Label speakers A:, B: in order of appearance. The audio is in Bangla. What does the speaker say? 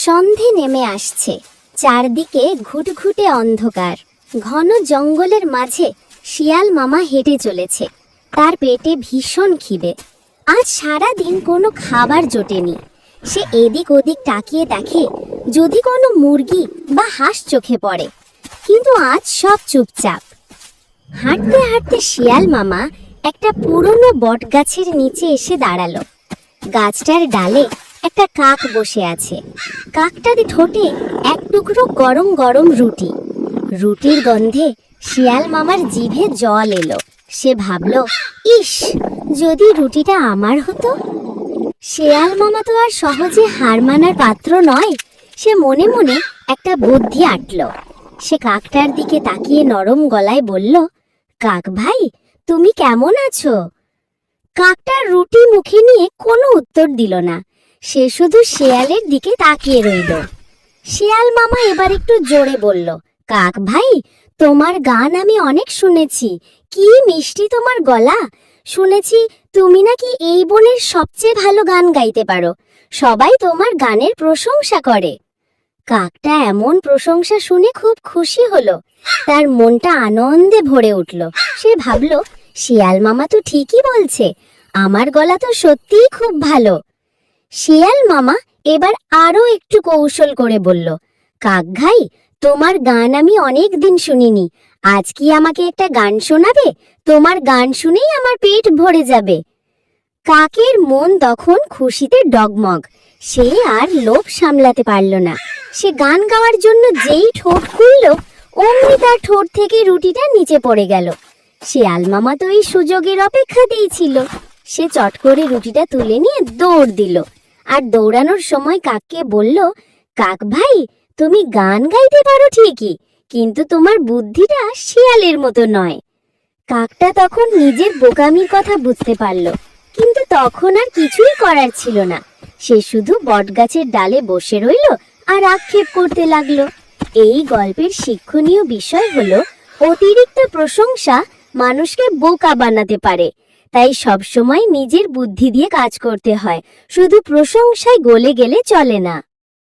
A: সন্ধে নেমে আসছে। চারদিকে ঘুটঘুটে অন্ধকার। ঘন জঙ্গলের মাঝে শিয়াল মামা হেঁটে চলেছে। তার পেটে ভীষণ খিদে। আজ সারা দিন কোনো খাবার জোটেনি। সে এদিক ওদিক তাকিয়ে দেখে যদি কোনো মুরগি বা হাঁস চোখে পড়ে। কিন্তু আজ সব চুপচাপ। হাঁটতে হাঁটতে শিয়াল মামা একটা পুরনো বটগাছের নিচে এসে দাঁড়াল। গাছটার ডালে একটা কাক বসে আছে। কাকটার ঠোঁটে এক টুকরো গরম গরম রুটি। রুটির গন্ধে শিয়াল মামার জিভে জল এলো। সে ভাবল, ইস, যদি রুটিটা আমার হতো? শিয়াল মামা তো আর সহজে হার মানার পাত্র নয়, সে মনে মনে একটা বুদ্ধি আটল। সে কাকটার দিকে তাকিয়ে নরম গলায় বলল, কাক ভাই, তুমি কেমন আছো? কাকটার রুটি মুখে নিয়ে কোনো উত্তর দিল না। সে শুধু শেয়ালের দিকে তাকিয়ে রইল। শিয়াল মামা এবার একটু জোরে বলল, কাক ভাই, তোমার গান আমি অনেক শুনেছি। কি মিষ্টি তোমার গলা। শুনেছি তুমি নাকি এই বনের সবচেয়ে ভালো গান গাইতে পারো। সবাই তোমার গানের প্রশংসা করে। কাকটা এমন প্রশংসা শুনে খুব খুশি হলো। তার মনটা আনন্দে ভরে উঠল। সে ভাবল, শিয়াল মামা তো ঠিকই বলছে। আমার গলা তো সত্যিই খুব ভালো। শিয়াল মামা এবার আরও একটু কৌশল করে বলল, কাক ভাই, তোমার গান আমি অনেক দিন শুনিনি। আজ কি আমাকে একটা গান শোনাবে? তোমার গান শুনেই আমার পেট ভরে যাবে। কাকের মন তখন খুশিতে ডগমগ। সে আর লোভ সামলাতে পারল না। সে গান গাওয়ার জন্য যেই ঠোঁট খুলল, অমনি তার ঠোঁট থেকে রুটিটা নিচে পড়ে গেল। শিয়াল মামা তো এই সুযোগের অপেক্ষাতেই ছিল। সে চট করে রুটিটা তুলে নিয়ে দৌড় দিল। আর দৌড়ানোর সময় কাককে বলল, কাক ভাই, তুমি গান গাইতে পারো ঠিকই, কিন্তু তোমার বুদ্ধিটা শিয়ালের মতো নয়। কাকটা তখন নিজের বোকামির কথা বুঝতে পারল, কিন্তু তখন আর কিছুই করার ছিল না। সে শুধু বটগাছের ডালে বসে রইল আর আক্ষেপ করতে লাগল। এই গল্পের শিক্ষণীয় বিষয় হলো, অতিরিক্ত প্রশংসা মানুষকে বোকা বানাতে পারে তাই সবসময় নিজের বুদ্ধি দিয়ে কাজ করতে হয়। শুধু প্রশংসায় গলে গেলে চলে না।